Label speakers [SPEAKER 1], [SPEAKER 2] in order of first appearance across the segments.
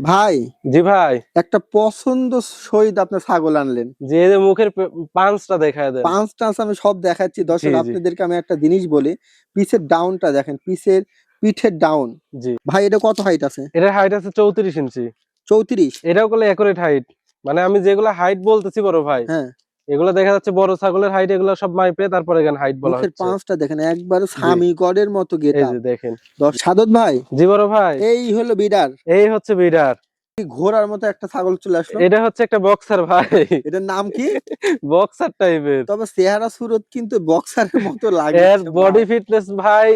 [SPEAKER 1] ভাই
[SPEAKER 2] জি ভাই।
[SPEAKER 1] একটা পছন্দ শহীদ আপনি ছাগল আনলেন।
[SPEAKER 2] যে মুখের পাঁচটা দেখায় দেন।
[SPEAKER 1] পাঁচ টান্স আমি সব দেখাচ্ছি। দর্শক। আপনাদেরকে আমি একটা জিনিস বলি পিসের ডাউনটা দেখেন পিসের পিঠের ডাউন।
[SPEAKER 2] জি।
[SPEAKER 1] ভাই এটা কত হাইট আছে?
[SPEAKER 2] এটা হাইট আছে চৌত্রিশ ইঞ্চি।
[SPEAKER 1] চৌত্রিশ?
[SPEAKER 2] এটাও করলে একুরেট হাইট মানে আমি যেগুলো হাইট বলতেছি বড় ভাই
[SPEAKER 1] হ্যাঁ।
[SPEAKER 2] এগুলো দেখা যাচ্ছে বড় ছাগলের হাইট এগুলো সব মাইপে তারপরে এখানে হাইট বলা হচ্ছে।
[SPEAKER 1] পাঁচটা দেখেন একবার স্বামী গডের মতো
[SPEAKER 2] এই যে দেখেন।
[SPEAKER 1] সাদত ভাই
[SPEAKER 2] জি বড় ভাই।
[SPEAKER 1] এই হলো বিডার
[SPEAKER 2] এই হচ্ছে বিডার
[SPEAKER 1] ঘোড়ার মতো একটা ছাগল চলে আসলো।
[SPEAKER 2] এটা হচ্ছে একটা বক্সার ভাই।
[SPEAKER 1] এটার নাম কি?
[SPEAKER 2] বক্সার টাইপের
[SPEAKER 1] তবে চেহারা সুরত কিন্তু বক্সারের মতো লাগে।
[SPEAKER 2] এর বডি ফিটনেস ভাই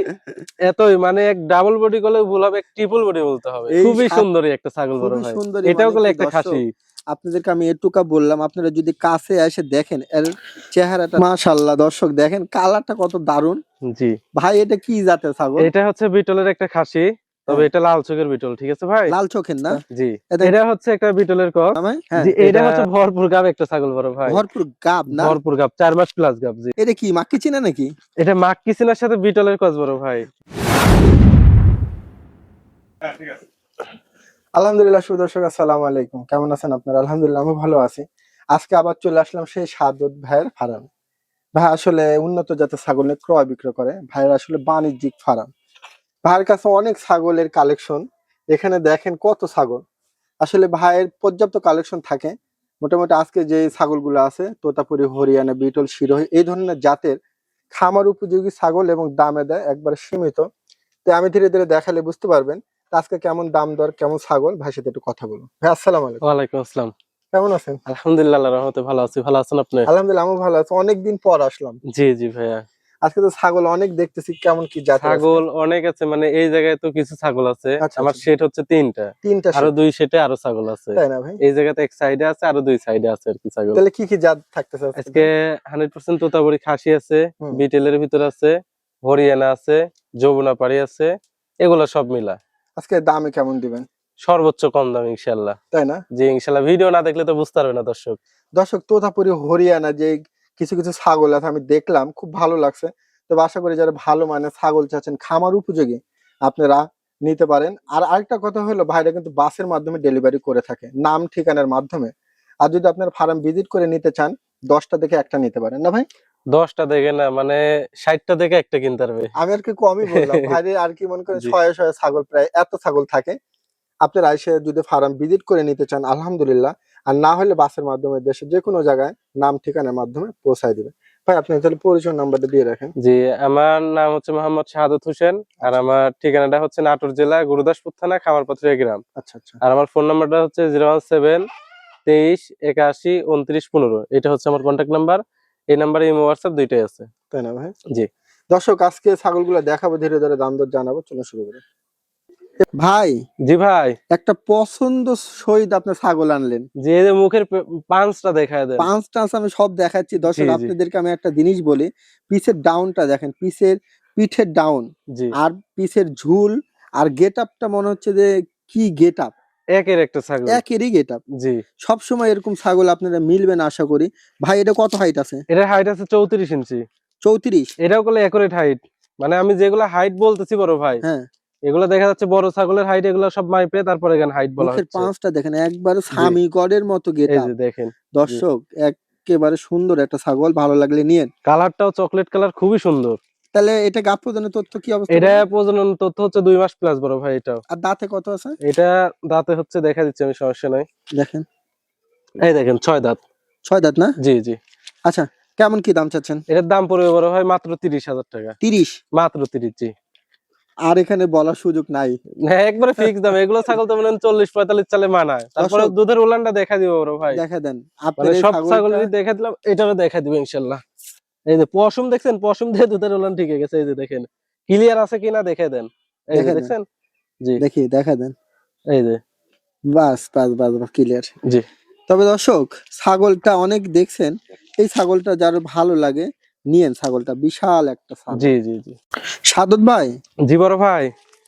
[SPEAKER 2] এতই মানে এক ডাবল বডি করলে ভুল হবে এক ট্রিপল বডি বলতে হবে। খুবই
[SPEAKER 1] সাত-
[SPEAKER 2] সুন্দরী একটা ছাগল বড় ভাই। এটাও
[SPEAKER 1] মানে
[SPEAKER 2] একটা
[SPEAKER 1] দর্শক?
[SPEAKER 2] খাসি।
[SPEAKER 1] আপনাদেরকে আমি এটুকা বললাম আপনারা যদি কাছে এসে দেখেন এর চেহারাটা মাশাল্লাহ দর্শক দেখেন কালারটা কত দারুণ
[SPEAKER 2] জি।
[SPEAKER 1] ভাই এটা কি জাতের ছাগল?
[SPEAKER 2] এটা হচ্ছে বিটলের একটা খাসি তবে
[SPEAKER 1] হ্যাঁ।
[SPEAKER 2] এটা লাল চোখের বিটল ঠিক আছে ভাই?
[SPEAKER 1] লাল চোখের না?
[SPEAKER 2] জি।
[SPEAKER 1] এটা-
[SPEAKER 2] হচ্ছে একটা বিটলের কক
[SPEAKER 1] আমায়? হ্যাঁ
[SPEAKER 2] জি এটা হচ্ছে ভরপুর গাব একটা ছাগল বড় ভাই।
[SPEAKER 1] ভরপুর গাব না?
[SPEAKER 2] ভরপুর গাব চার মাস প্লাস গাব জি।
[SPEAKER 1] এটা কি মাক্কি চিনা নাকি?
[SPEAKER 2] এটা মাক্কি সিনার সাথে বিটলের কস বড় ভাই।
[SPEAKER 1] আলহামদুলিল্লাহ সুদর্শক আসসালামু আলাইকুম। কেমন আছেন আপনারা? আলহামদুলিল্লাহ আমি ভালো আছি। আজকে আবার চলে আসলাম সেই সাদত ভাইয়ের ফার্মে ভাই, আসলে উন্নত জাতের ছাগল নিয়ে ক্রয় বিক্রয় করে। ভাইয়ের আসলে বাণিজ্যিক ফার্ম ভাইয়ের কাছে অনেক ছাগলের কালেকশন এখানে দেখেন কত ছাগল। আসলে ভাইয়ের পর্যাপ্ত কালেকশন থাকে। মোটামুটি আজকে যে ছাগলগুলো আছে, তোতাপুরি, হরিয়ানা, বিটল, শিরোহী, এই ধরনের জাতের খামার উপযোগী ছাগল এবং দামে দেয় একবার সীমিত। তো আমি ধীরে ধীরে দেখালে বুঝতে পারবেন আজকে কেমন দাম দর কেমন ছাগল? ভাই সাথে একটু কথা বলুন ভাই আসসালাম আলাইকুম।
[SPEAKER 2] ওয়ালাইকুম আসসালাম।
[SPEAKER 1] কেমন আছেন?
[SPEAKER 2] আলহামদুলিল্লাহ রহমতে ভালো আছি। ভালো আছেন আপনি?
[SPEAKER 1] আলহামদুলিল্লাহ আমি ভালো আছি। অনেকদিন পর আসলাম।
[SPEAKER 2] জি জি ভাইয়া।
[SPEAKER 1] আজকে তো ছাগল অনেক দেখতেছি কেমন কি জাত
[SPEAKER 2] ছাগল অনেক আছে মানে এই জায়গায় তো কিছু ছাগল আছে।
[SPEAKER 1] আচ্ছা,
[SPEAKER 2] আমার
[SPEAKER 1] আচ্ছা।
[SPEAKER 2] সেট হচ্ছে তিনটা।
[SPEAKER 1] তিনটা আরও
[SPEAKER 2] দুই সেটে আরও ছাগল আছে।
[SPEAKER 1] তাই না ভাই?
[SPEAKER 2] এই জায়গাতে এক সাইডে আছে আরও দুই সাইডে আছে আর কি ছাগল।
[SPEAKER 1] তাহলে কি কি জাত থাকতেছে আজকে?
[SPEAKER 2] আজকে হান্ড্রেড পার্সেন্ট তোতাবড়ি খাসি আছে বিটেলের ভিতর আছে হরিয়ানা আছে যমুনা পাড়ি আছে এগুলো সব মিলা।
[SPEAKER 1] আজকে দামে কেমন দিবেন?
[SPEAKER 2] সর্বোচ্চ কম দাম ইনশাল্লাহ
[SPEAKER 1] তাই না?
[SPEAKER 2] যে ইনশাল্লাহ ভিডিও না দেখলে তো বুঝতে পারবে না দর্শক।
[SPEAKER 1] দর্শক তোতাপুরি হরিয়ানা যে কিছু কিছু ছাগল আছে আমি দেখলাম খুব ভালো লাগছে। তবে আশা করি যারা ভালো মানে ছাগল চাচ্ছেন খামার উপযোগী আপনারা নিতে পারেন। আর আরেকটা কথা হলো ভাইরা কিন্তু বাসের মাধ্যমে ডেলিভারি করে থাকে নাম ঠিকানার মাধ্যমে। আর যদি আপনার ফার্ম ভিজিট করে নিতে চান দশটা দেখে একটা নিতে পারেন না ভাই?
[SPEAKER 2] দশটা দেখে না মানে ষাটটা দেখে একটা কিনতে পারবে।
[SPEAKER 1] আমি আর কি কমই বললাম। ভাইরে আর কি মনে করেন। ছয় ছয় ছাগল প্রায় এত ছাগল থাকে। আপনারা এসে যদি ফার্ম ভিজিট করে নিতে চান আলহামদুলিল্লাহ। আর না হলে বাসের মাধ্যমে দেশের যে কোনো জায়গায় নাম ঠিকানার মাধ্যমে পৌঁছায় দিবে। ভাই আপনি তাহলে পরিচয় নাম্বারটা দিয়ে রাখেন।
[SPEAKER 2] জি আমার নাম হচ্ছে মোহাম্মদ শাহাদত হোসেন। আর আমার ঠিকানাটা হচ্ছে নাটোর জেলা গুরুদাসপুর থানা খামারপাথুরিয়া গ্রাম।
[SPEAKER 1] আচ্ছা আচ্ছা।
[SPEAKER 2] আর আমার ফোন নাম্বারটা হচ্ছে জিরো ওয়ান সেভেন তেইশ একাশি উনত্রিশ পনেরো। এটা হচ্ছে আমার কন্ট্যাক্ট নাম্বার এই নাম্বারে ইমো হোয়াটসঅ্যাপ দুইটাই আছে।
[SPEAKER 1] তাই না ভাই?
[SPEAKER 2] জি।
[SPEAKER 1] দর্শক আজকে ছাগলগুলো দেখাবো ধীরে ধীরে দাম দর জানাব চলো শুরু করি। ভাই
[SPEAKER 2] জি ভাই।
[SPEAKER 1] একটা পছন্দ সহিত আপনি ছাগল আনলেন।
[SPEAKER 2] যে মুখের পাঁচটা দেখায় দেন।
[SPEAKER 1] পাঁচ টান্স আমি সব দেখাচ্ছি। দর্শক। আপনাদেরকে আমি একটা জিনিস বলি পিসের ডাউনটা দেখেন পিসের পিঠের ডাউন আর পিসের ঝুল আর গেট আপটা মনে হচ্ছে যে কি গেট আপ
[SPEAKER 2] একের একটা ছাগল।
[SPEAKER 1] একেরই গেট আপ
[SPEAKER 2] জি।
[SPEAKER 1] সবসময় এরকম ছাগল আপনারা মিলবেন আশা করি। ভাই এটা কত হাইট আছে?
[SPEAKER 2] এটার হাইট আছে চৌত্রিশ ইঞ্চি।
[SPEAKER 1] চৌত্রিশ?
[SPEAKER 2] এটাও করলে একুরেট হাইট মানে আমি যেগুলো হাইট বলতেছি বড় ভাই
[SPEAKER 1] হ্যাঁ।
[SPEAKER 2] এগুলো দেখা যাচ্ছে বড় ছাগলের হাইট এগুলো সব মাইপে তারপরে এখানে হাইট বলা হচ্ছে।
[SPEAKER 1] পাঁচটা দেখেন একবারে স্বামী গডের মতো গেট
[SPEAKER 2] এই যে দেখেন
[SPEAKER 1] দর্শক একেবারে সুন্দর একটা ছাগল ভালো লাগলে নিয়েন।
[SPEAKER 2] কালারটাও চকলেট কালার খুবই সুন্দর।
[SPEAKER 1] তাহলে এটা গাপ প্রদানের তথ্য কি অবস্থা
[SPEAKER 2] এটা প্রজনন তথ্য হচ্ছে দুই মাস প্লাস বড় ভাই এটাও।
[SPEAKER 1] আর দাঁতে কত আছে?
[SPEAKER 2] এটা দাঁতে হচ্ছে দেখা দিচ্ছে আমি সমস্যা নাই।
[SPEAKER 1] দেখেন।
[SPEAKER 2] এই দেখেন ছয় দাঁত।
[SPEAKER 1] ছয় দাঁত না?
[SPEAKER 2] জি জি।
[SPEAKER 1] আচ্ছা কেমন কি দাম চাচ্ছেন?
[SPEAKER 2] এটার দাম পড়বে বড় ভাই মাত্র তিরিশ হাজার টাকা।
[SPEAKER 1] তিরিশ?
[SPEAKER 2] মাত্র তিরিশ জি।
[SPEAKER 1] আর এখানে বলার সুযোগ নাই।
[SPEAKER 2] হ্যাঁ একবারে ফিক্স দাম। এগুলো ছাগল তো মনে হয় চল্লিশ পঁয়তাল্লিশ চালে মানায়। তারপরে দুধের উলানটা দেখা দিব বড় ভাই।
[SPEAKER 1] দেখা দেন।
[SPEAKER 2] মানে
[SPEAKER 1] আপনার এই
[SPEAKER 2] সব ছাগলেরই দেখা দিলাম এটারও দেখা দিব ইনশাল্লাহ। এই যে পশম দেখছেন? পশম দিয়ে দুধের উলান ঠিক গেছে। এই যে দেখেন ক্লিয়ার আছে কিনা দেখে দেন। এই যে দেখছেন? জি।
[SPEAKER 1] দেখি দেখা দেন।
[SPEAKER 2] এই যে।
[SPEAKER 1] বাস বাস বাস ক্লিয়ার
[SPEAKER 2] জি।
[SPEAKER 1] তবে দর্শক ছাগলটা অনেক দেখছেন। এই ছাগলটা যার ভালো লাগে নিয়েন ছাগলটা। বিশাল একটা ছাগল।
[SPEAKER 2] জি জি জি।
[SPEAKER 1] সাদত ভাই
[SPEAKER 2] জি বড় ভাই।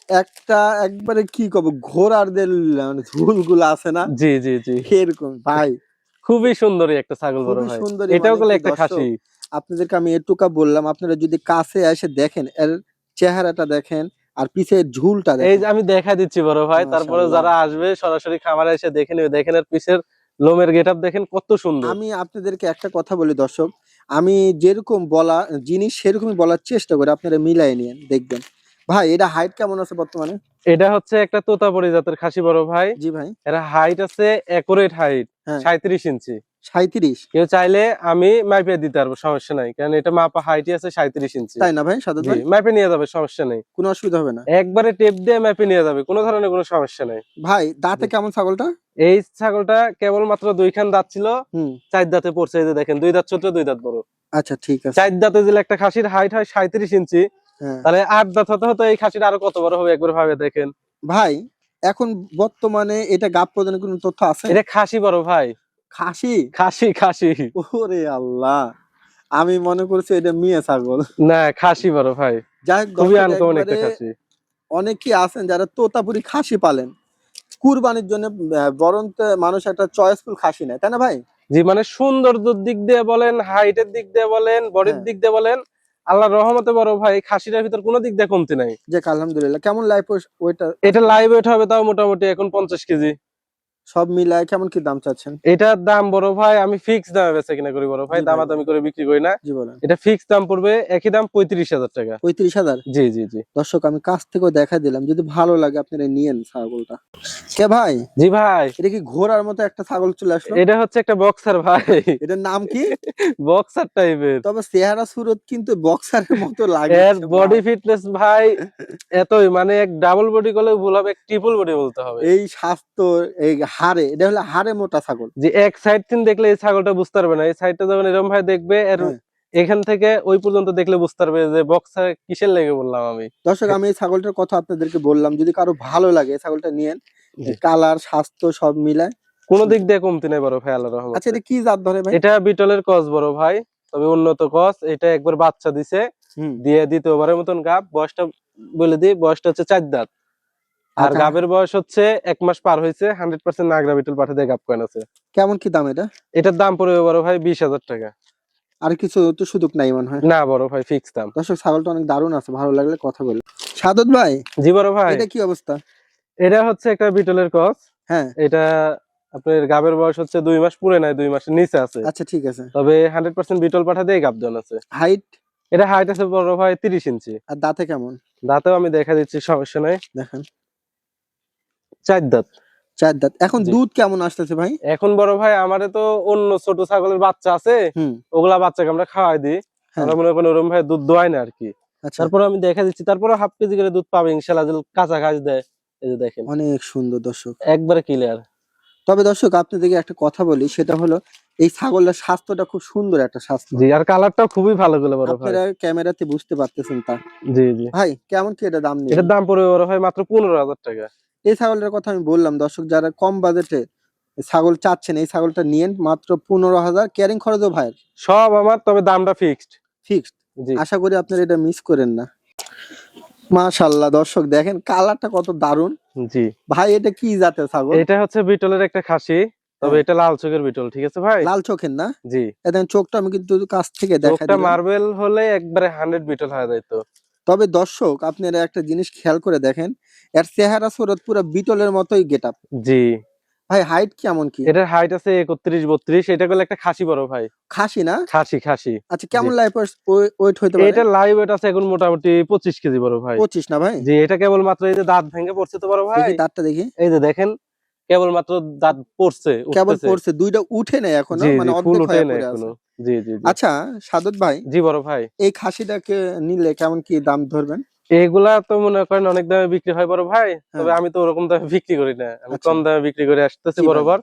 [SPEAKER 1] একটা একবারে কি কব ঘোড়ারদের মানে ঝুলগুলো আছে না?
[SPEAKER 2] জি জি জি।
[SPEAKER 1] এরকম ভাই।
[SPEAKER 2] খুবই সুন্দরী একটা ছাগল বড় ভাই। এটাও
[SPEAKER 1] মানে
[SPEAKER 2] একটা খাসি।
[SPEAKER 1] আপনাদেরকে আমি এটুকা বললাম আপনারা যদি কাছে এসে দেখেন এর চেহারাটা দেখেন আর পিছের ঝুলটা
[SPEAKER 2] এই যে আমি দেখা দিচ্ছি বড় ভাই তারপরে যারা আসবে সরাসরি খামারে এসে দেখে নেবে। দেখেন এর পিছের লোমের গেটআপ দেখেন কত সুন্দর।
[SPEAKER 1] আমি আপনাদেরকে একটা কথা বলি দর্শক আমি যেরকম বলা জিনিস সেরকমই বলার চেষ্টা করি আপনারা মিলাই নিন দেখবেন। ভাই এটা হাইট কেমন আছে বর্তমানে?
[SPEAKER 2] এটা হচ্ছে একটা তোতাপুরি জাতের খাসি বড় ভাই।
[SPEAKER 1] জি ভাই।
[SPEAKER 2] এর হাইট আছে একুরেট হাইট। সাঁত্রিশ ইঞ্চি।
[SPEAKER 1] সাঁত্রিশ
[SPEAKER 2] কেউ চাইলে আমি মাইপে দিতে পারব সমস্যা নাই। কারণ এটা মাপা আছে সাঁত্রিশ ইঞ্চি।
[SPEAKER 1] তাই না ভাই? সাদত
[SPEAKER 2] জি
[SPEAKER 1] ভাই
[SPEAKER 2] মাইপে নিয়ে যাবে সমস্যা নেই।
[SPEAKER 1] কোনো অসুবিধা হবে না।
[SPEAKER 2] একবারে টেপ দিয়ে মাইপে নিয়ে যাবে কোনো ধরনের কোনো সমস্যা নেই।
[SPEAKER 1] ভাই দাঁতে কেমন ছাগলটা?
[SPEAKER 2] এই ছাগলটা কেবল মাত্র দুইখান দাঁত ছিল
[SPEAKER 1] হুম।
[SPEAKER 2] চার দাঁতে পড়ছে এই যে দেখেন দুই দাঁত ছোট দুই দাঁত বড়।
[SPEAKER 1] আচ্ছা ঠিক আছে।
[SPEAKER 2] চার দাঁতে দিলে একটা খাসির হাইট হয় সাঁত্রিশ ইঞ্চি
[SPEAKER 1] হ্যাঁ।
[SPEAKER 2] তাহলে আট দাঁত হতে হতে এই খাসিটা আরও কত বড় হবে একবার ভাবে দেখেন।
[SPEAKER 1] ভাই এখন বর্তমানে এটা গাপ প্রদানের কোনো তথ্য আছে?
[SPEAKER 2] এটা খাসি বড় ভাই।
[SPEAKER 1] খাসি?
[SPEAKER 2] খাসি খাসি।
[SPEAKER 1] ওরে আল্লাহ। আমি মনে করছি এটা মেয়ে ছাগল।
[SPEAKER 2] না খাসি বড় ভাই।
[SPEAKER 1] যাই
[SPEAKER 2] খুবই আনকমন একটা খাসি।
[SPEAKER 1] অনেকেই আছেন যারা তোতাপুরি খাসি পালেন। কুরবানির জন্য বরঞ্চ মানুষ একটা চয়েসফুল খাসি নেয় তাই না ভাই?
[SPEAKER 2] জি মানে সৌন্দর্যের দিক দিয়ে বলেন হাইটের দিক দিয়ে বলেন বডির
[SPEAKER 1] হ্যাঁ।
[SPEAKER 2] দিক দিয়ে বলেন আল্লাহ রহমতে বড় ভাই খাসিটার ভিতর কোনো দিক দিয়ে কমতি নাই।
[SPEAKER 1] যে আলহামদুলিল্লাহ। কেমন লাইফ ওইটা
[SPEAKER 2] এটা লাইভ ওয়েট হবে তাও মোটামুটি এখন পঞ্চাশ কেজি।
[SPEAKER 1] সব মিলায় কেমন কি দাম চাচ্ছেন?
[SPEAKER 2] এটার দাম বড় ভাই আমি ফিক্স দামে বেচা কিনা করি বড় ভাই। দামাদামি করে বিক্রি করি না। এটা ফিক্স দাম পড়বে একই দাম পঁয়ত্রিশ হাজার টাকা।
[SPEAKER 1] পঁয়ত্রিশ হাজার?
[SPEAKER 2] জি জি জি।
[SPEAKER 1] দর্শক আমি কাছ থেকেও দেখা দিলাম যদি ভালো লাগে আপনারা নিয়েন ছাগলটা। কে ভাই?
[SPEAKER 2] জি ভাই।
[SPEAKER 1] এটা কি ঘোড়ার মতো একটা ছাগল চলে আসলো?
[SPEAKER 2] এটা হচ্ছে একটা বক্সার ভাই।
[SPEAKER 1] এটার নাম কি?
[SPEAKER 2] বক্সার টাইপের
[SPEAKER 1] তবে চেহারা সুরত কিন্তু বক্সারের মতো লাগে।
[SPEAKER 2] এর বডি ফিটনেস ভাই এতই মানে এক ডাবল বডি করলে ভুল হবে ট্রিপল বডি বলতে হবে।
[SPEAKER 1] এই স্বাস্থ্য এই হাড়ে এটা হলো হাড়ে মোটা ছাগল।
[SPEAKER 2] যে এক সাইড থেকে দেখলে এই ছাগলটা বুঝতে পারবে না এই সাইডটা যখন এরকম ভাই দেখবে এর
[SPEAKER 1] হ্যাঁ।
[SPEAKER 2] এখান থেকে ওই পর্যন্ত দেখলে বুঝতে পারবে যে বক্সার কিসের লেগে বললাম আমি।
[SPEAKER 1] দর্শক আমি এই ছাগলটার কথা আপনাদেরকে বললাম যদি কারও ভালো লাগে এই ছাগলটা নিয়েন কালার স্বাস্থ্য সব মিলায়।
[SPEAKER 2] কোন দিক দিয়ে কমতি নাই বড় ভাই আল্লাহ রহমত।
[SPEAKER 1] আচ্ছা এটা কি জাত ধরে ভাই?
[SPEAKER 2] এটা বিটলের কস বড় ভাই তবে উন্নত কস এটা একবার বাচ্চা দিছে দিয়ে দ্বিতীয়বারের মতন গাব বয়সটা বলে দিই বয়সটা হচ্ছে চার দাঁত। আর
[SPEAKER 1] আচ্ছা।
[SPEAKER 2] গাবের বয়স হচ্ছে এক মাস পার হয়েছে হান্ড্রেড পার্সেন্ট নাগরা বিটল পাঠা দিয়ে গাব কয়েন আছে।
[SPEAKER 1] কেমন কি দাম এটা?
[SPEAKER 2] এটার দাম পড়বে বড় ভাই বিশ হাজার টাকা।
[SPEAKER 1] আর কিছু তো সুযোগ নাই মনে হয়?
[SPEAKER 2] না বড় ভাই ফিক্স দাম।
[SPEAKER 1] দর্শক ছাগলটা অনেক দারুণ আছে ভালো লাগলে কথা বলি। সাদত ভাই
[SPEAKER 2] জি বড় ভাই।
[SPEAKER 1] এটা কি অবস্থা?
[SPEAKER 2] এটা হচ্ছে একটা বিটলের কস
[SPEAKER 1] হ্যাঁ।
[SPEAKER 2] এটা আপনার গাবের বয়স হচ্ছে দুই মাস পুরে নাই দুই মাসের নিচে আছে।
[SPEAKER 1] আচ্ছা ঠিক আছে।
[SPEAKER 2] তবে হান্ড্রেড পার্সেন্ট বিটল পাঠা দিয়ে গাব জন আছে।
[SPEAKER 1] হাইট
[SPEAKER 2] এটা হাইট আছে বড় ভাই তিরিশ ইঞ্চি।
[SPEAKER 1] আর দাঁতে কেমন?
[SPEAKER 2] দাঁতেও আমি দেখা দিচ্ছি সমস্যা নাই।
[SPEAKER 1] দেখেন।
[SPEAKER 2] চার দাঁত।
[SPEAKER 1] চার দাঁত। এখন দুধ কেমন আসতেছে ভাই?
[SPEAKER 2] এখন বড় ভাই আমারে তো অন্য ছোট ছাগলের বাচ্চা আছে। ওগুলা বাচ্চাকে আমরা খাওয়াই দিই।
[SPEAKER 1] হ্যাঁ।
[SPEAKER 2] আমরা মনে করেন ওরকম ভাই দুধ দোয়াই না আর কি
[SPEAKER 1] আচ্ছা।
[SPEAKER 2] তারপরে আমি দেখা দিচ্ছি তারপরে হাফ কেজি করে দুধ পাবে ইনশাল্লাহ কাঁচা ঘাস দেয়। এই যে দেখেন।
[SPEAKER 1] অনেক সুন্দর দর্শক।
[SPEAKER 2] একবারে ক্লিয়ার
[SPEAKER 1] তবে দর্শক আপনাদেরকে একটা কথা বলি সেটা হলো এই ছাগলের স্বাস্থ্যটা খুব সুন্দর একটা স্বাস্থ্য।
[SPEAKER 2] জি আর কালারটাও খুবই ভালো গুলো বড় ভাই।
[SPEAKER 1] আপনারা ক্যামেরাতে বুঝতে পারতেছেন তা।
[SPEAKER 2] জি জি।
[SPEAKER 1] ভাই কেমন কি এটা দাম নিয়ে?
[SPEAKER 2] এটার দাম পড়বে বড় ভাই মাত্র পনেরো হাজার টাকা।
[SPEAKER 1] এই ছাগলটার কথা আমি বললাম দর্শক যারা কম বাজেটে ছাগল চাচ্ছেন এই ছাগলটা নিয়েন মাত্র পনেরো হাজার ক্যারিং খরচও ভাইয়ের।
[SPEAKER 2] সব আমার তবে দামটা ফিক্সড
[SPEAKER 1] ফিক্সড আশা করি আপনারা এটা মিস করেন না। মাশাল্লাহ দর্শক দেখেন কালারটা কত দারুণ
[SPEAKER 2] জি।
[SPEAKER 1] ভাই এটা কি জাতের ছাগল?
[SPEAKER 2] এটা হচ্ছে বিটলের একটা খাসি তবে
[SPEAKER 1] হ্যাঁ।
[SPEAKER 2] এটা লাল চোখের বিটল ঠিক আছে ভাই?
[SPEAKER 1] লাল চোখের না?
[SPEAKER 2] জি।
[SPEAKER 1] এ চোখটা আমি কিন্তু কাছ থেকে দেখা
[SPEAKER 2] চোখটা মার্বেল হলে একবারে হান্ড্রেড বিটল হয়ে যাইতো
[SPEAKER 1] তবে দর্শক আপনারা একটা জিনিস খেয়াল করে দেখেন এর চেহারা সুরত পুরো বিটলের মতোই গেট আপ
[SPEAKER 2] জি।
[SPEAKER 1] ভাই হাইট কেমন কি?
[SPEAKER 2] এটার হাইট আছে একত্রিশ বত্রিশ এটা করলে একটা খাসি বড় ভাই।
[SPEAKER 1] খাসি না?
[SPEAKER 2] খাসি খাসি।
[SPEAKER 1] আচ্ছা কেমন লাইফ ওয়েট হইতে পারে?
[SPEAKER 2] এটা লাইভ ওয়েট আছে এখন মোটামুটি পঁচিশ কেজি বড় ভাই।
[SPEAKER 1] পঁচিশ না ভাই?
[SPEAKER 2] জি এটা কেবল মাত্র এই যে দাঁত ভেঙে পড়ছে তো বড় ভাই।
[SPEAKER 1] দাঁতটা দেখি।
[SPEAKER 2] এই যে দেখেন কেবল মাত্র দাঁত পড়ছে
[SPEAKER 1] কেবল পড়ছে দুইটা উঠে নেই
[SPEAKER 2] এখনও
[SPEAKER 1] মানে
[SPEAKER 2] ফুল উঠে না
[SPEAKER 1] পড়ে আছে।
[SPEAKER 2] এখনও জি জি জি।
[SPEAKER 1] আচ্ছা সাদত ভাই
[SPEAKER 2] জি বড় ভাই।
[SPEAKER 1] এই খাসিটাকে নিলে কেমন কি দাম ধরবেন?
[SPEAKER 2] এগুলা তো মনে করেন অনেক দামে বিক্রি হয় বড় ভাই তবে
[SPEAKER 1] হ্যাঁ।
[SPEAKER 2] আমি তো ওরকম দামে বিক্রি করি না। আমি
[SPEAKER 1] আচ্ছা।
[SPEAKER 2] কম দামে বিক্রি করে আসতেছি বরাবর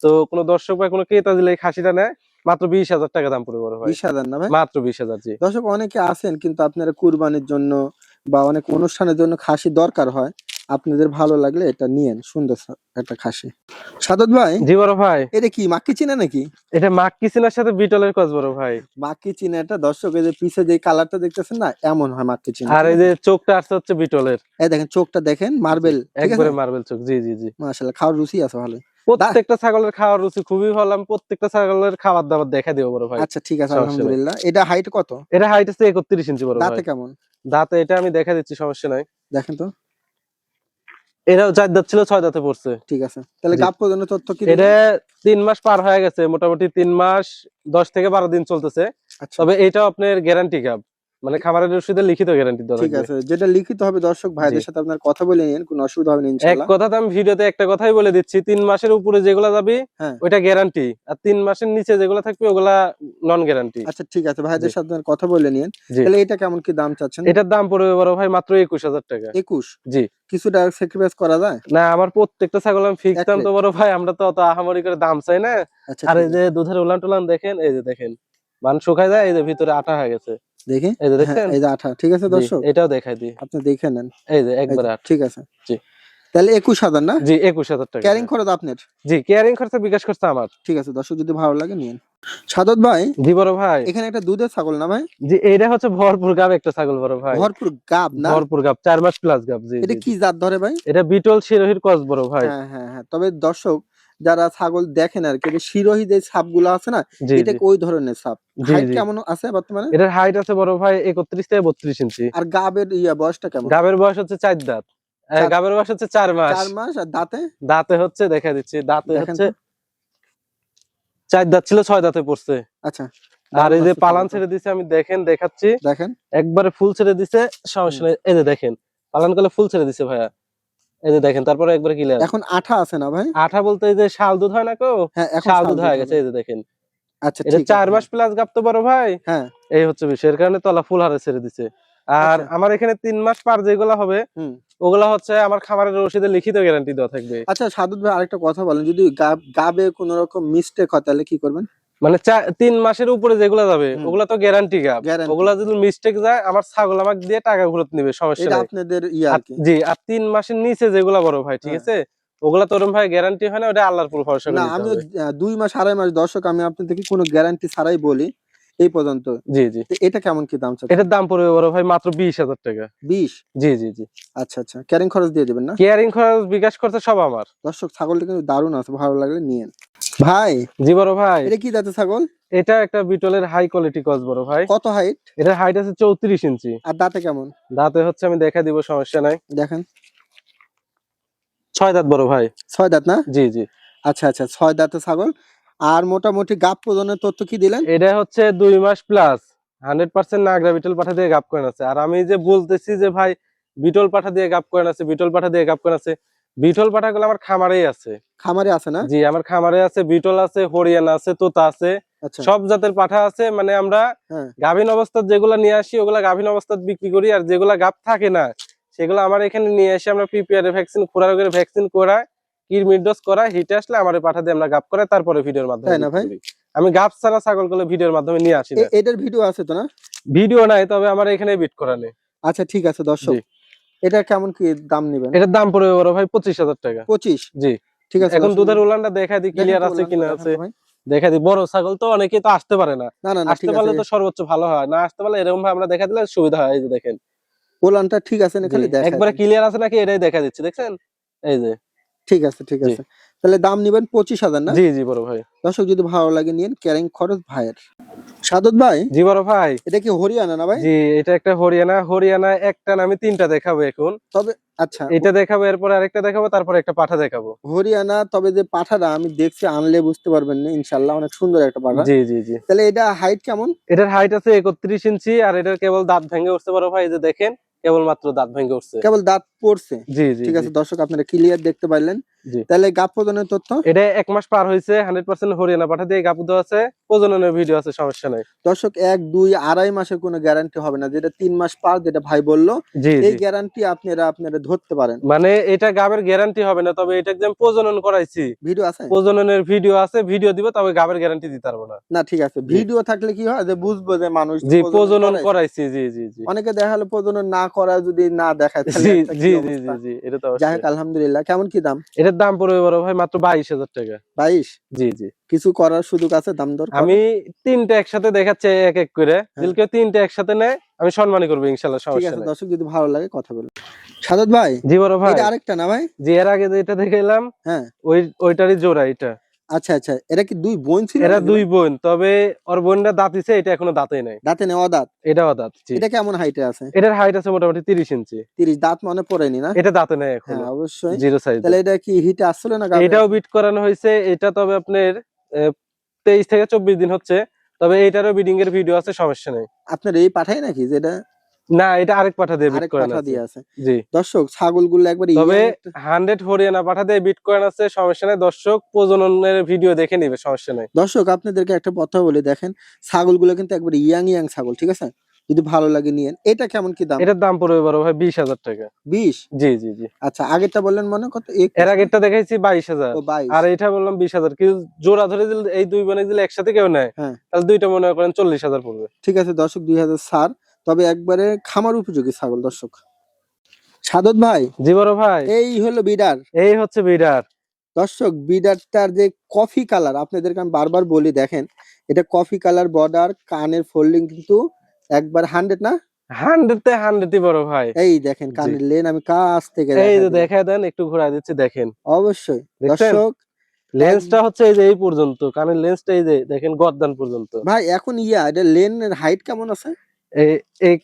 [SPEAKER 2] তো কোনো দর্শক বা কোনো ক্রেতা দিলে এই খাসিটা নেয় মাত্র বিশ হাজার টাকা দাম পড়ে বড় ভাই।
[SPEAKER 1] বিশ হাজার না ভাই?
[SPEAKER 2] মাত্র বিশ হাজার জি।
[SPEAKER 1] দর্শক অনেকে আছেন কিন্তু আপনারা কুরবানির জন্য বা অনেক অনুষ্ঠানের জন্য খাসি দরকার হয়। আপনাদের ভালো লাগলে এটা নিয়েন সুন্দর একটা খাসি। সাদত ভাই
[SPEAKER 2] জি বড় ভাই।
[SPEAKER 1] এটা কি মাক্কি চিনা নাকি?
[SPEAKER 2] এটা মাক্কি সিনার সাথে বিটলের কস বড় ভাই।
[SPEAKER 1] মাক্কি চিনা এটা দর্শক এই যে পিছে যে কালারটা দেখতেছেন না এমন হয় মাক্কি চিনা।
[SPEAKER 2] আর এই যে চোখটা আসছে হচ্ছে বিটলের।
[SPEAKER 1] এই দেখেন চোখটা দেখেন মার্বেল
[SPEAKER 2] একবারে মার্বেল চোখ জি জি জি।
[SPEAKER 1] মাশাআল্লাহ খাওয়ার রুচি আছে ভালো
[SPEAKER 2] প্রত্যেকটা ছাগলের খাওয়ার রুচি খুবই ভালো আমি প্রত্যেকটা ছাগলের খাবার দাবার দেখা দিব বড় ভাই।
[SPEAKER 1] আচ্ছা ঠিক আছে আলহামদুলিল্লাহ। এটা হাইট কত?
[SPEAKER 2] এটা হাইট আছে একত্রিশ ইঞ্চি বড় ভাই।
[SPEAKER 1] দাঁতে কেমন?
[SPEAKER 2] দাঁতে এটা আমি দেখা দিচ্ছি সমস্যা নাই।
[SPEAKER 1] দেখেন তো।
[SPEAKER 2] এটাও চার দাঁত ছিল ছয় দাঁতে পড়ছে।
[SPEAKER 1] ঠিক আছে। তাহলে
[SPEAKER 2] জি।
[SPEAKER 1] গাপ প্রজনের তথ্য কি
[SPEAKER 2] এটা তিন মাস পার হয়ে গেছে মোটামুটি তিন মাস দশ থেকে বারো দিন চলতেছে।
[SPEAKER 1] আচ্ছা।
[SPEAKER 2] তবে এটা আপনার গ্যারান্টি কাপ মানে খামারের ওষুধে লিখিত গ্যারান্টি দেওয়া
[SPEAKER 1] ঠিক আছে যেটা লিখিত হবে দর্শক ভাইদের সাথে আপনার কথা বলে নিন কোনো অসুবিধা হবে না ইনশাআল্লাহ।
[SPEAKER 2] এক কথাতে আমি ভিডিওতে একটা কথাই বলে দিচ্ছি তিন মাসের উপরে যেগুলা যাবে। ওইটা গ্যারান্টি আর তিন মাসের নিচে যেগুলা থাকবে ওগুলা নন গ্যারান্টি
[SPEAKER 1] আচ্ছা ঠিক আছে ভাইদের সাথে আপনার কথা বলে নিন। তাহলে এটা কেমন কি দাম চাচ্ছেন?
[SPEAKER 2] এটার দাম পড়বে বড় ভাই মাত্র একুশ হাজার টাকা।
[SPEAKER 1] একুশ?
[SPEAKER 2] জি।
[SPEAKER 1] কিছুটা স্যাক্রিফাইস করা যায়?
[SPEAKER 2] না আমার প্রত্যেকটা ছাগল আমি ফিক্স দাম তো বড় ভাই আমরা তো অত আহামরি করে দাম চাই না।
[SPEAKER 1] আচ্ছা
[SPEAKER 2] আর এই যে দুধের উলান টুলান দেখেন এই যে দেখেন মান শুকায় যায় এই যে ভিতরে আটা হয়ে গেছে।
[SPEAKER 1] দেখি?
[SPEAKER 2] এই যে দেখছেন
[SPEAKER 1] এই যে আঠা ঠিক আছে দর্শক?
[SPEAKER 2] এটাও দেখাই দিই।
[SPEAKER 1] আপনি দেখে নেন।
[SPEAKER 2] এই যে একবার
[SPEAKER 1] ঠিক আছে।
[SPEAKER 2] জি।
[SPEAKER 1] তাহলে একুশ হাজার না?
[SPEAKER 2] জি একুশ হাজার টাকা।
[SPEAKER 1] ক্যারিং খরচ আপনার?
[SPEAKER 2] জি কেয়ারিং খরচা বিকাশ করছে আমার।
[SPEAKER 1] ঠিক আছে দর্শক যদি ভালো লাগে নিন সাদত ভাই
[SPEAKER 2] জি বড় ভাই।
[SPEAKER 1] এখানে একটা দুধের ছাগল না ভাই?
[SPEAKER 2] জি এইটা হচ্ছে ভরপুর গাব একটা ছাগল বড় ভাই।
[SPEAKER 1] ভরপুর গাব না?
[SPEAKER 2] ভরপুর গাব চার মাস প্লাস গাব জি
[SPEAKER 1] এটা কি জাত ধরে ভাই?
[SPEAKER 2] এটা বিটল শিরোহির কস বড় ভাই।
[SPEAKER 1] হ্যাঁ হ্যাঁ হ্যাঁ। তবে দর্শক যারা ছাগল দেখেন আর কি শিরোহী যে সাপগুলো আছে না এটা ওই ধরনের সাপ হাইট কেমন আছে বর্তমানে?
[SPEAKER 2] এটার হাইট আছে বড় ভাই একত্রিশ থেকে বত্রিশ ইঞ্চি
[SPEAKER 1] আর গাবের ইয়া বয়সটা কেমন?
[SPEAKER 2] গাবের বয়স হচ্ছে চার দাঁত। গাবের বয়স হচ্ছে চার মাস।
[SPEAKER 1] চার মাস আর দাঁতে?
[SPEAKER 2] দাঁতে হচ্ছে দেখা দিচ্ছি দাঁতে হচ্ছে চার দাঁত ছিল ছয় দাঁতে পড়ছে।
[SPEAKER 1] আচ্ছা।
[SPEAKER 2] আর এই যে পালান ছেড়ে দিছে আমি দেখেন দেখাচ্ছি।
[SPEAKER 1] দেখেন।
[SPEAKER 2] একবারে ফুল ছেড়ে দিছে সমস্যা নেই। এই যে দেখেন পালান করলে ফুল ছেড়ে দিছে ভাইয়া। এই যে দেখেন তারপরে একবারে ক্লিয়ার
[SPEAKER 1] এখন আঠা আছে না ভাই?
[SPEAKER 2] আঠা বলতে এই যে শাল দুধ হয় না কো?
[SPEAKER 1] হ্যাঁ
[SPEAKER 2] শাল দুধ হয়ে গেছে এই যে দেখেন।
[SPEAKER 1] আচ্ছা
[SPEAKER 2] এটা চার মাস প্লাস গাপ তো বড় ভাই।
[SPEAKER 1] হ্যাঁ।
[SPEAKER 2] এই হচ্ছে বিষয় এর কারণে তলা ফুল হারে ছেড়ে দিছে। আর
[SPEAKER 1] আচ্ছা।
[SPEAKER 2] আমার এখানে তিন মাস পার যেগুলা হবে। ওগুলা হচ্ছে আমার খামারের রসিদে লিখিত গ্যারান্টি দেওয়া থাকবে।
[SPEAKER 1] আচ্ছা সাদত ভাই আরেকটা কথা বলেন যদি গাবে কোন রকম মিস্টেক হয় তাহলে কি করবেন?
[SPEAKER 2] মানে তিন মাসের উপরে যেগুলো যাবে। ওগুলা তো গ্যারান্টি গাপ। ওগুলা যদি মিস্টেক যায় আমার ছাগল আমাকে দিয়ে টাকা ফেরত নিবে সমস্যা নাই।
[SPEAKER 1] আপনাদের ইয়া
[SPEAKER 2] জি আর তিন মাসের নিচে যেগুলা বড় ভাই ঠিক
[SPEAKER 1] হ্যাঁ।
[SPEAKER 2] আছে? ওগুলা তোরম ভাই গ্যারান্টি হয় না ওটা আল্লাহর পুরো ভরসা
[SPEAKER 1] না আমি। দুই মাস আড়াই মাস দর্শক আমি আপনাদেরকে কোনো গ্যারান্টি ছাড়াই বলি এই পর্যন্ত।
[SPEAKER 2] জি জি।
[SPEAKER 1] এটা কেমন কি দাম চাচ্ছে
[SPEAKER 2] এটার দাম পড়বে বড় ভাই মাত্র বিশ হাজার টাকা।
[SPEAKER 1] বিশ?
[SPEAKER 2] জি জি জি।
[SPEAKER 1] আচ্ছা আচ্ছা। ক্যারিং খরচ দিয়ে দেবেন না?
[SPEAKER 2] কেয়ারিং খরচ বিকাশ করতে সব আমার।
[SPEAKER 1] দর্শক ছাগলটা কিন্তু দারুণ আছে ভালো লাগলে নিয়েন। ভাই?
[SPEAKER 2] জি বড় ভাই।
[SPEAKER 1] এটা কি জাতের ছাগল?
[SPEAKER 2] এটা একটা বিটলের হাই কোয়ালিটি কস বড় ভাই।
[SPEAKER 1] কত হাইট
[SPEAKER 2] এটার হাইট আছে চৌত্রিশ ইঞ্চি।
[SPEAKER 1] আর দাঁতে কেমন?
[SPEAKER 2] দাঁতে হচ্ছে আমি দেখা দিব সমস্যা নাই।
[SPEAKER 1] দেখেন।
[SPEAKER 2] ছয় দাঁত বড় ভাই।
[SPEAKER 1] ছয় দাঁত না?
[SPEAKER 2] জি জি।
[SPEAKER 1] আচ্ছা আচ্ছা ছয় দাঁতের ছাগল। আর মোটামুটি গাপ প্রজনের তথ্য কি দিলেন?
[SPEAKER 2] এটা হচ্ছে দুই মাস প্লাস হান্ড্রেড পার্সেন্ট নাগরা বিটল পাঠা দিয়ে গাপ করেন আছে। আর আমি যে বলতেছি যে ভাই বিটল পাঠা দিয়ে গাপ করেন আছে বিটল পাঠা দিয়ে গাপ করেন আছে বিটল পাঠাগুলো আমার খামারেই আছে।
[SPEAKER 1] খামারে আছে না?
[SPEAKER 2] জি আমার খামারে আছে বিটল আছে হরিয়ানা আছে তোতা আছে
[SPEAKER 1] আচ্ছা।
[SPEAKER 2] সব জাতের পাঠা আছে মানে আমরা
[SPEAKER 1] হ্যাঁ।
[SPEAKER 2] গাভীন অবস্থার যেগুলা নিয়ে আসি ওগুলা গাভীন অবস্থাত বিক্রি করি আর যেগুলা গাপ থাকে না সেগুলো আমার এখানে নিয়ে এসে আমরা পিপিআর ভ্যাকসিন খোরা রোগের ভ্যাকসিন করাই কিরমির ডোজ করাই হিটে আসলে আমার পাঠা দিয়ে আমরা গাপ করাই তারপরে ভিডিওর মাধ্যমে
[SPEAKER 1] না ভাই?
[SPEAKER 2] আমি গাপ ছাড়া ছাগলগুলো ভিডিওর মাধ্যমে নিয়ে আসি
[SPEAKER 1] এটার ভিডিও আছে তো না?
[SPEAKER 2] ভিডিও নাই তবে আমার এখানে বিট করা নেই।
[SPEAKER 1] আচ্ছা ঠিক আছে দর্শক। এটা কেমন কি দাম নেবেন?
[SPEAKER 2] এটার দাম পড়বে বড় ভাই পঁচিশ হাজার টাকা।
[SPEAKER 1] পঁচিশ?
[SPEAKER 2] জি।
[SPEAKER 1] ঠিক আছে
[SPEAKER 2] এখন দুধের উলানটা দেখা দি ক্লিয়ার আছে কিনা আছে। দেখা দি বড় ছাগল তো অনেকে তো আসতে পারে না।
[SPEAKER 1] না না
[SPEAKER 2] আসতে পারলে তো সর্বোচ্চ ভালো হয় না আসতে পারলে এরকম ভাবে আমরা দেখা দিলে সুবিধা হয় এই যে দেখেন।
[SPEAKER 1] উলানটা ঠিক আছে না খালি
[SPEAKER 2] দেখেন
[SPEAKER 1] দেখা
[SPEAKER 2] একবারে ক্লিয়ার আছে নাকি এটাই দেখা দিচ্ছে দেখছেন? এই যে।
[SPEAKER 1] ঠিক আছে ঠিক আছে। তাহলে দাম নিবেন পঁচিশ হাজার না?
[SPEAKER 2] জি জি বড় ভাই।
[SPEAKER 1] দর্শক যদি ভালো লাগে নিন ক্যারিং খরচ ভাইয়ের। সাদত ভাই?
[SPEAKER 2] জি বড় ভাই।
[SPEAKER 1] এটা কি হরিয়ানা না ভাই?
[SPEAKER 2] জি এটা একটা হরিয়ানা। হরিয়ানা একটা না আমি তিনটা দেখাবো এখন।
[SPEAKER 1] তবে আচ্ছা।
[SPEAKER 2] এটা দেখাবো এরপরে আরেকটা দেখাবো তারপরে একটা পাঠা দেখাবো।
[SPEAKER 1] হরিয়ানা তবে যে পাঠাটা আমি দেখছি আনলে বুঝতে পারবেন না ইনশাল্লাহ অনেক সুন্দর একটা পাঠা।
[SPEAKER 2] জি জি জি।
[SPEAKER 1] তাহলে এটা হাইট কেমন?
[SPEAKER 2] এটার হাইট আছে একত্রিশ ইঞ্চি আর এটার কেবল দাঁত ভেঙে উঠছে বড় ভাই যে দেখেন কেবল মাত্র দাঁত ভেঙে উঠছে।
[SPEAKER 1] কেবল দাঁত পড়ছে।
[SPEAKER 2] জি জি
[SPEAKER 1] ঠিক আছে দর্শক আপনারা ক্লিয়ার দেখতে পারলেন। তাহলে গাপ প্রদানের তথ্য?
[SPEAKER 2] এটা এক মাস পার হয়েছে হান্ড্রেড পার্সেন্ট হরিয়ানা পাঠা দিয়ে গাপুদ আছে প্রজননের ভিডিও আছে সমস্যা নাই।
[SPEAKER 1] দর্শক এক দুই আড়াই মাসের কোনো গ্যারান্টি হবে না যেটা তিন মাস পার যেটা ভাই বলল এই গ্যারান্টি আপনারা আপনারা ধরতে পারেন।
[SPEAKER 2] মানে এটা গাবের গ্যারান্টি হবে না তবে এটা একদম প্রজনন করাইছি।
[SPEAKER 1] ভিডিও আছে?
[SPEAKER 2] প্রজননের ভিডিও আছে ভিডিও দিব তবে গাবের গ্যারান্টি দিতে পারব না।
[SPEAKER 1] না ঠিক আছে। ভিডিও থাকলে কি হয়? যে বুঝব যে মানুষ
[SPEAKER 2] জি
[SPEAKER 1] প্রজনন
[SPEAKER 2] করাইছি। জি জি জি।
[SPEAKER 1] অনেকে দেখা হলো প্রজনন না করা যদি না দেখায় তাহলে
[SPEAKER 2] জি জি জি জি এটা তো
[SPEAKER 1] যাই হোক আলহামদুলিল্লাহ। কেমন কি দাম?
[SPEAKER 2] এটার দাম পড়বে বড় ভাই মাত্র বাইশ হাজার টাকা।
[SPEAKER 1] বাইশ?
[SPEAKER 2] জি জি।
[SPEAKER 1] কিছু করার সুযোগ আছে দাম দর
[SPEAKER 2] আমি তিনটা একসাথে দেখাচ্ছি এক এক করে।
[SPEAKER 1] দিলকে
[SPEAKER 2] যদি কেউ তিনটা একসাথে নেয় আমি সম্মানই করব ইনশাল্লাহ সমস্যা নেই।
[SPEAKER 1] দর্শক যদি ভালো লাগে কথা বলব সাদত ভাই
[SPEAKER 2] জি বড় ভাই।
[SPEAKER 1] এটা আরেকটা না ভাই?
[SPEAKER 2] জি এর আগে যেটা দেখে এলাম
[SPEAKER 1] হ্যাঁ।
[SPEAKER 2] ওই ওইটারই জোড়া এটা।
[SPEAKER 1] আচ্ছা আচ্ছা। এরা কি দুই বোন ছিল
[SPEAKER 2] এরা দুই বোন তবে ওর বোনটা দাঁতিছে এটা এখনও দাঁতে নাই।
[SPEAKER 1] দাঁতে নেওয়া দাঁত?
[SPEAKER 2] এটাও দাঁত জি।
[SPEAKER 1] এটা কেমন হাইটে আছে?
[SPEAKER 2] এটার হাইট আছে মোটামুটি তিরিশ ইঞ্চি।
[SPEAKER 1] তিরিশ দাঁত মনে পড়েনি না?
[SPEAKER 2] এটা দাঁতে নাই এখন।
[SPEAKER 1] হ্যাঁ অবশ্যই।
[SPEAKER 2] জিরো সাইজ
[SPEAKER 1] তাহলে এটা কি হিটে আসছিল না
[SPEAKER 2] এটাও বিট করানো হয়েছে এটা তবে আপনার তেইশ থেকে চব্বিশ দিন হচ্ছে তবে এইটারও বিডিং এর ভিডিও আছে সমস্যা নেই।
[SPEAKER 1] আপনার এই পাঠাই নাকি যেটা
[SPEAKER 2] না এটা আরেক পাঠা দিয়ে বিট
[SPEAKER 1] পাঠা
[SPEAKER 2] আছে।
[SPEAKER 1] আছে।
[SPEAKER 2] জি।
[SPEAKER 1] দর্শক ছাগলগুলো একবার
[SPEAKER 2] তবে
[SPEAKER 1] young একটা-
[SPEAKER 2] হান্ড্রেড হরিয়ানা পাঠা দিয়ে বিট করানো আছে সমস্যা নেই। দর্শক প্রজননের ভিডিও দেখে নিবে সমস্যা নেই।
[SPEAKER 1] দর্শক আপনাদেরকে একটা কথা বলে দেখেন ছাগলগুলো কিন্তু একবার ইয়াং ইয়াং ছাগল ঠিক আছে? যদি ভালো লাগে নিয়েন। এটা কেমন কি দাম?
[SPEAKER 2] এটার দাম পড়বে বড় ভাই বিশ হাজার টাকা।
[SPEAKER 1] বিশ?
[SPEAKER 2] জি জি জি।
[SPEAKER 1] আচ্ছা আগেরটা বললেন মনে কত?
[SPEAKER 2] এর আগেরটা দেখাইছি বাইশ হাজার। আর এটা বললাম বিশ হাজার। কিন্তু জোড়া ধরে দিলে এই দুই বোনে দিলে একসাথে কেউ নেয়।
[SPEAKER 1] হ্যাঁ।
[SPEAKER 2] তাহলে দুইটা মনে করেন চল্লিশ হাজার পড়বে।
[SPEAKER 1] ঠিক আছে দর্শক দুই হাজার সার। তবে একবারে খামার উপযোগী ছাগল দর্শক। সাদত ভাই
[SPEAKER 2] জি বড় ভাই।
[SPEAKER 1] এই হলো বিডার।
[SPEAKER 2] এই হচ্ছে বিডার।
[SPEAKER 1] দর্শক বিডারটার যে কফি কালার আপনাদেরকে আমি বারবার বলি দেখেন এটা কফি কালার বর্ডার কানের ফোল্ডিং কিন্তু একবার হান্ড্রেড না?
[SPEAKER 2] হান্ড্রেডতে হান্ড্রেডই বড় ভাই।
[SPEAKER 1] এই দেখেন কানের লেন আমি কাছ থেকে
[SPEAKER 2] এই যে দেখা দেন একটু ঘোরা দিচ্ছি দেখেন।
[SPEAKER 1] অবশ্যই। দর্শক
[SPEAKER 2] লেন্সটা হচ্ছে এই যে এই পর্যন্ত। কানের লেন্সটা এই যে দেখেন গর্দান পর্যন্ত।
[SPEAKER 1] ভাই এখন ইয়া এটা লেনের হাইট কেমন আছে?
[SPEAKER 2] এই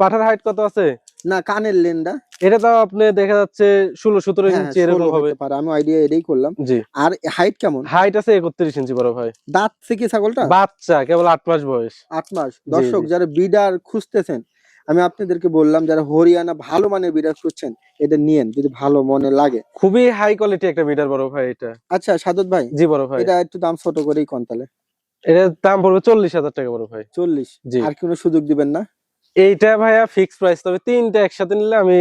[SPEAKER 2] পাঠার হাইট কত আছে?
[SPEAKER 1] না কানের লেনটা
[SPEAKER 2] এটা তো আপনি দেখা যাচ্ছে ষোলো সতেরো
[SPEAKER 1] হ্যাঁ,
[SPEAKER 2] ইঞ্চি এরকম হবে।
[SPEAKER 1] পারে আমি আইডিয়া এটাই করলাম।
[SPEAKER 2] জি।
[SPEAKER 1] আর হাইট কেমন?
[SPEAKER 2] হাইট আছে একত্রিশ ইঞ্চি বড় ভাই।
[SPEAKER 1] দাঁত থেকে ছাগলটা?
[SPEAKER 2] বাচ্চা কেবল আট মাস বয়স।
[SPEAKER 1] আট মাস। দর্শক যারা বিডার খুঁজতেছেন আমি আপনাদেরকে বললাম যারা হরিয়ানা ভালো মানের বিডার খুঁজছেন এটা নিয়েন যদি ভালো মনে লাগে।
[SPEAKER 2] খুবই হাই কোয়ালিটি একটা বিডার বড় ভাই এটা।
[SPEAKER 1] আচ্ছা সাদত ভাই।
[SPEAKER 2] জি বড় ভাই।
[SPEAKER 1] এটা একটু দাম ছোট করেই কোন তাহলে?
[SPEAKER 2] এটার দাম পড়বে চল্লিশ হাজার টাকা বড় ভাই।
[SPEAKER 1] চল্লিশ।
[SPEAKER 2] জি।
[SPEAKER 1] আর কোনো সুযোগ দিবেন না?
[SPEAKER 2] এইটা ভাইয়া ফিক্স প্রাইস তবে তিনটা একসাথে নিলে আমি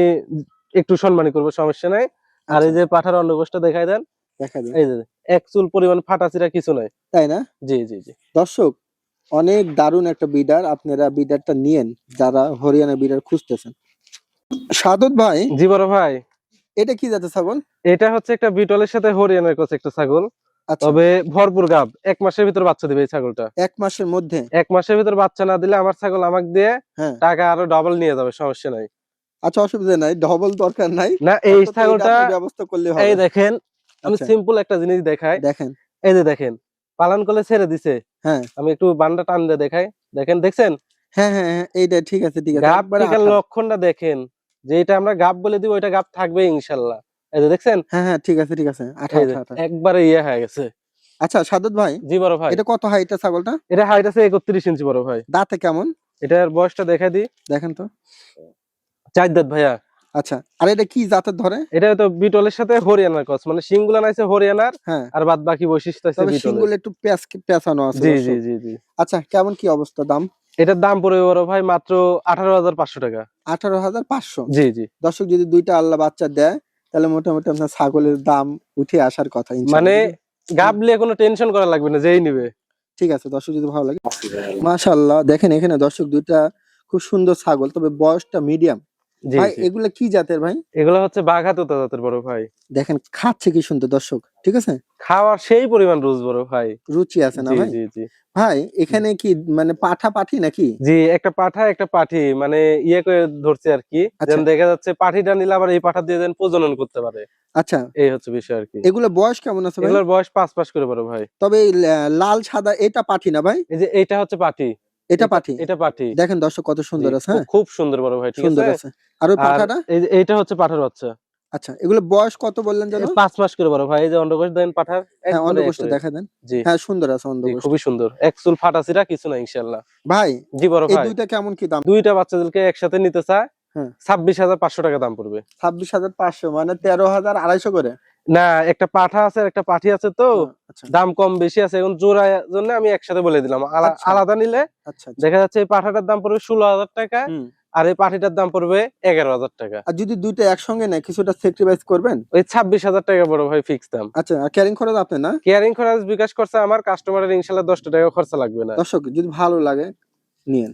[SPEAKER 2] একটু সম্মানী করব সমস্যা নাই। আর এই
[SPEAKER 1] আচ্ছা,
[SPEAKER 2] যে পাঠার অন্নগোষ্ঠটা দেখাই দেন। এই যে এক চুল পরিমাণ ফাটাচিরা কিছু নাই।
[SPEAKER 1] তাই না?
[SPEAKER 2] জি জি জি।
[SPEAKER 1] দর্শক অনেক দারুণ একটা বিডার আপনারা বিডারটা নিয়েন যারা হরিয়ানা বিডার খুঁজতেছেন। সাদত ভাই
[SPEAKER 2] জি বড় ভাই।
[SPEAKER 1] এটা কি জাতের ছাগল?
[SPEAKER 2] এটা হচ্ছে একটা বিটলের সাথে হরিয়ানার কাছে একটা ছাগল।
[SPEAKER 1] আচ্ছা
[SPEAKER 2] তবে ভরপুর গাব। এক মাসের ভিতর বাচ্চা দিবে এই ছাগলটা।
[SPEAKER 1] এক মাসের মধ্যে?
[SPEAKER 2] এক মাসের ভিতর বাচ্চা না দিলে আমার ছাগল আমাকে দিয়ে
[SPEAKER 1] হ্যাঁ।
[SPEAKER 2] টাকা আরও ডাবল নিয়ে যাবে সমস্যা নাই।
[SPEAKER 1] আচ্ছা অসুবিধা নাই ডবল দরকার নাই।
[SPEAKER 2] না এই ছাগলটা
[SPEAKER 1] ব্যবস্থা করলে
[SPEAKER 2] এই দেখেন আমি
[SPEAKER 1] আচ্ছা,
[SPEAKER 2] সিম্পল একটা জিনিস দেখাই।
[SPEAKER 1] দেখেন।
[SPEAKER 2] এই যে দেখেন পালন করলে ছেড়ে দিছে।
[SPEAKER 1] হ্যাঁ।
[SPEAKER 2] আমি একটু বান্ডা টান দিয়ে দেখাই। দেখেন দেখছেন?
[SPEAKER 1] হ্যাঁ হ্যাঁ হ্যাঁ এইটা ঠিক আছে ঠিক আছে।
[SPEAKER 2] গাব লক্ষণটা দেখেন। যে এটা আমরা গাব বলে দিব ওইটা গাব থাকবে ইনশাল্লাহ। এই যে দেখছেন?
[SPEAKER 1] হ্যাঁ হ্যাঁ ঠিক আছে ঠিক আছে। আঠা আঠা আঠা।
[SPEAKER 2] একবারে ইয়ে হয়ে গেছে।
[SPEAKER 1] আচ্ছা সাদত ভাই
[SPEAKER 2] জি বড় ভাই।
[SPEAKER 1] এটা কত হাইটটা ছাগলটা?
[SPEAKER 2] এটা হাইট আছে একত্রিশ ইঞ্চি বড় ভাই।
[SPEAKER 1] দাঁতে কেমন?
[SPEAKER 2] এটার বয়সটা দেখা দিই।
[SPEAKER 1] দেখেন তো।
[SPEAKER 2] চার দাঁত ভাইয়া।
[SPEAKER 1] আচ্ছা আর এটা কি জাতের ধরে?
[SPEAKER 2] এটা তো বিটলের সাথে হরিয়ানার কস মানে সিংগুলা নাইছে হরিয়ানার
[SPEAKER 1] হ্যাঁ।
[SPEAKER 2] আর বাদ বাকি বৈশিষ্ট্য আছে বিটলের।
[SPEAKER 1] একটু পেঁচ পেঁচানো আছে
[SPEAKER 2] জি জি জি জি।
[SPEAKER 1] আচ্ছা কেমন কি অবস্থা দাম?
[SPEAKER 2] এটার দাম পড়বে বড় ভাই মাত্র আঠারো হাজার পাঁচশো টাকা।
[SPEAKER 1] আঠারো হাজার পাঁচশো।
[SPEAKER 2] জি জি।
[SPEAKER 1] দর্শক যদি দুইটা আল্লাহ বাচ্চা দেয় তাহলে মোটামুটি আপনার ছাগলের দাম উঠে আসার কথা
[SPEAKER 2] মানে গাবলে কোনো টেনশন করা লাগবে না যেই নিবে।
[SPEAKER 1] ঠিক আছে দর্শক যদি ভালো লাগে। মাশাআল্লাহ দেখেন এখানে দর্শক দুইটা খুব সুন্দর ছাগল তবে বয়সটা মিডিয়াম ভাই। এগুলা কি জাতের ভাই?
[SPEAKER 2] এগুলো হচ্ছে বাঘা তোতা জাতের বড় ভাই।
[SPEAKER 1] দেখেন খাচ্ছে কি সুন্দর দর্শক ঠিক আছে?
[SPEAKER 2] খাওয়ার সেই পরিমাণ বড় ভাই।
[SPEAKER 1] রুচি আছে না ভাই?
[SPEAKER 2] জি জি।
[SPEAKER 1] ভাই এখানে কি মানে পাঠা পাঠি নাকি?
[SPEAKER 2] জি একটা পাঠা একটা পাঠি মানে ইয়ে করে ধরছে আর কি।
[SPEAKER 1] আচ্ছা।
[SPEAKER 2] দেখা যাচ্ছে পাঠিটা নিলে আবার এই পাঠা দিয়ে যেন প্রজনন করতে পারে।
[SPEAKER 1] আচ্ছা।
[SPEAKER 2] এই হচ্ছে বিষয় আর কি।
[SPEAKER 1] এগুলো বয়স কেমন আছে
[SPEAKER 2] এগুলোর বয়স পাঁচ পাঁচ করে বড় ভাই।
[SPEAKER 1] তবে লাল সাদা এটা পাঠি না ভাই?
[SPEAKER 2] এই যে এইটা হচ্ছে পাঠি।
[SPEAKER 1] এটা পাঠি
[SPEAKER 2] এটা পাঠি
[SPEAKER 1] দেখেন দর্শক কত সুন্দর আছে হ্যাঁ?
[SPEAKER 2] খুব- সুন্দর বড় ভাই ঠিক
[SPEAKER 1] সুন্দর
[SPEAKER 2] আছে?
[SPEAKER 1] আর ওই পাঠাটা
[SPEAKER 2] এই এইটা হচ্ছে পাঠার বাচ্চা।
[SPEAKER 1] আচ্ছা এগুলো বয়স কত বললেন যেন?
[SPEAKER 2] এই পাঁচ মাস করে বড় ভাই এই যে অন্ডকোষ দেন পাঠার
[SPEAKER 1] হ্যাঁ অন্ডকোষটা দেখা দেন। হ্যাঁ সুন্দর আছে অন্ডকোষ
[SPEAKER 2] খুবই সুন্দর। এক চুল ফাটাছিরা কিছু না ইনশাল্লাহ
[SPEAKER 1] ভাই
[SPEAKER 2] জি বড়
[SPEAKER 1] এই
[SPEAKER 2] ভাই।
[SPEAKER 1] দুইটা কেমন কি দাম?
[SPEAKER 2] দুইটা বাচ্চাদেরকে একসাথে নিতে চায়
[SPEAKER 1] হ্যাঁ।
[SPEAKER 2] ছাব্বিশ হাজার পাঁচশো টাকা দাম পড়বে।
[SPEAKER 1] ছাব্বিশ হাজার পাঁচশো মানে তেরো হাজার আড়াইশো করে।
[SPEAKER 2] না একটা পাঠা আছে একটা পাঠি আছে তো।
[SPEAKER 1] আচ্ছা।
[SPEAKER 2] দাম কম বেশি আছে। এখন জোড়া জন্য আমি একসাথে বলে দিলাম।
[SPEAKER 1] আচ্ছা।
[SPEAKER 2] আলাদা নিলে
[SPEAKER 1] আচ্ছা।
[SPEAKER 2] দেখা যাচ্ছে এই পাঠাটার দাম পড়বে ষোলো হাজার টাকা আর এই পাঠিটার দাম পড়বে এগারো হাজার টাকা।
[SPEAKER 1] আর যদি দুইটা একসঙ্গে নেয় কিছুটা স্যাক্রিফাইস করবেন?
[SPEAKER 2] ওই ছাব্বিশ হাজার টাকা বড় ভাই ফিক্স দাম।
[SPEAKER 1] আচ্ছা ক্যারিং খরচ আপনি না?
[SPEAKER 2] কেয়ারিং খরচ বিকাশ করছে আমার কাস্টমারের ইনশাল্লাহ দশটা টাকা খরচা লাগবে না।
[SPEAKER 1] দর্শক যদি ভালো লাগে নিয়েন।